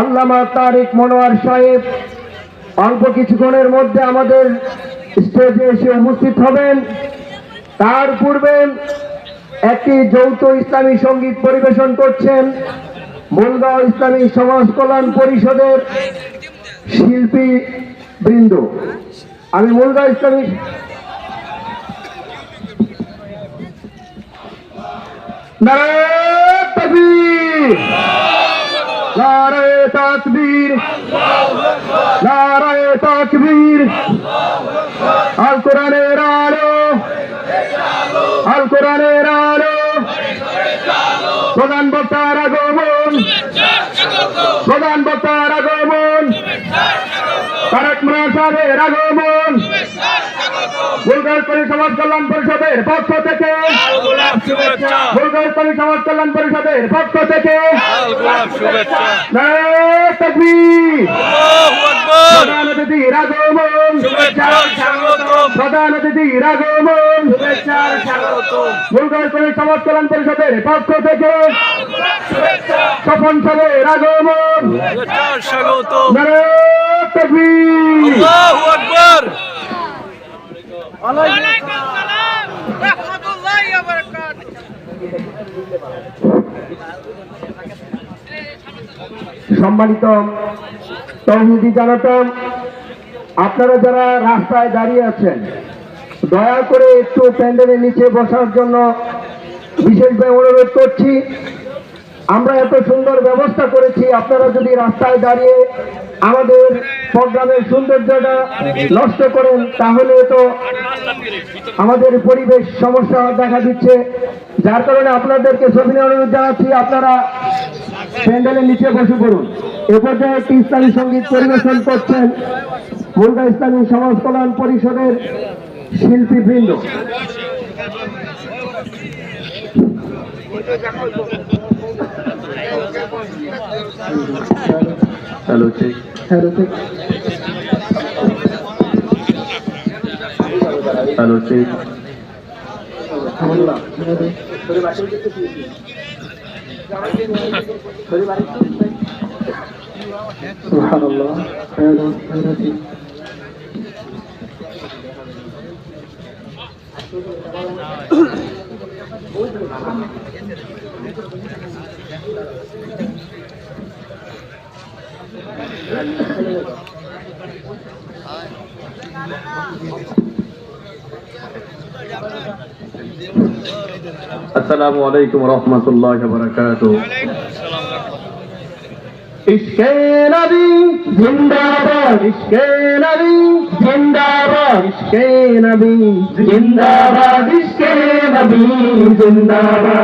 আল্লামা তারিক মনোয়ার সাহেব অল্প কিছুক্ষণের মধ্যে আমাদের স্টেজে এসে উপস্থিত হবেন। তার পূর্বে একটি যৌথ ইসলামী সংগীত পরিবেশন করছেন মুলগাঁও ইসলামী সমাজ কল্যাণ পরিষদের শিল্পী বৃন্দ। আমি মুলগাঁও ইসলামী নারায়ণ নারায় তাকবীর। নারায় তাকবীর। আল কোরআনের আলো। আল কোরআনের আলো। প্রধান বক্তার আগমন। প্রধান বক্তার আগমন। তারক মহাসাবের আগমন। বুলগারী সমাজ কল্যাণ পরিষদের পক্ষ থেকে। কল্যাণ পরিষদের পক্ষ থেকে। প্রধান শুভেচ্ছার স্বাগতম। প্রধান কল্যাণ পরিষদের পক্ষ থেকে। স্বপন সাহের আগমন শুভেচ্ছার সম্মানিত তৌহিদি জনতা, আপনারা যারা রাস্তায় দাঁড়িয়ে আছেন, দয়া করে একটু প্যান্ডেলের নিচে বসার জন্য বিশেষভাবে অনুরোধ করছি। আমরা এত সুন্দর ব্যবস্থা করেছি, আপনারা যদি রাস্তায় দাঁড়িয়ে আমাদের প্রোগ্রামের সৌন্দর্যটা নষ্ট করেন, তাহলে তো আমাদের পরিবেশ সমস্যা দেখা দিচ্ছে। যার কারণে আপনাদেরকে সবিনয় অনুরোধ জানাচ্ছি, আপনারা প্যান্ডেলের নিচে বসে পড়ুন। এ পর্যায়ে একটি ইসলামী সংগীত পরিবেশন করছেন মুলগা ইসলামী সমাজ কল্যাণ পরিষদের শিল্পী বৃন্দ হ্যালো ঠিক হ্যালো হ্যালো سبحان الله خير خير السلام عليكم ورحمة الله وبركاته. اشكي نبي زندابا اشكي نبي زندابا اشكي نبي زندابا اشكي نبي زندابا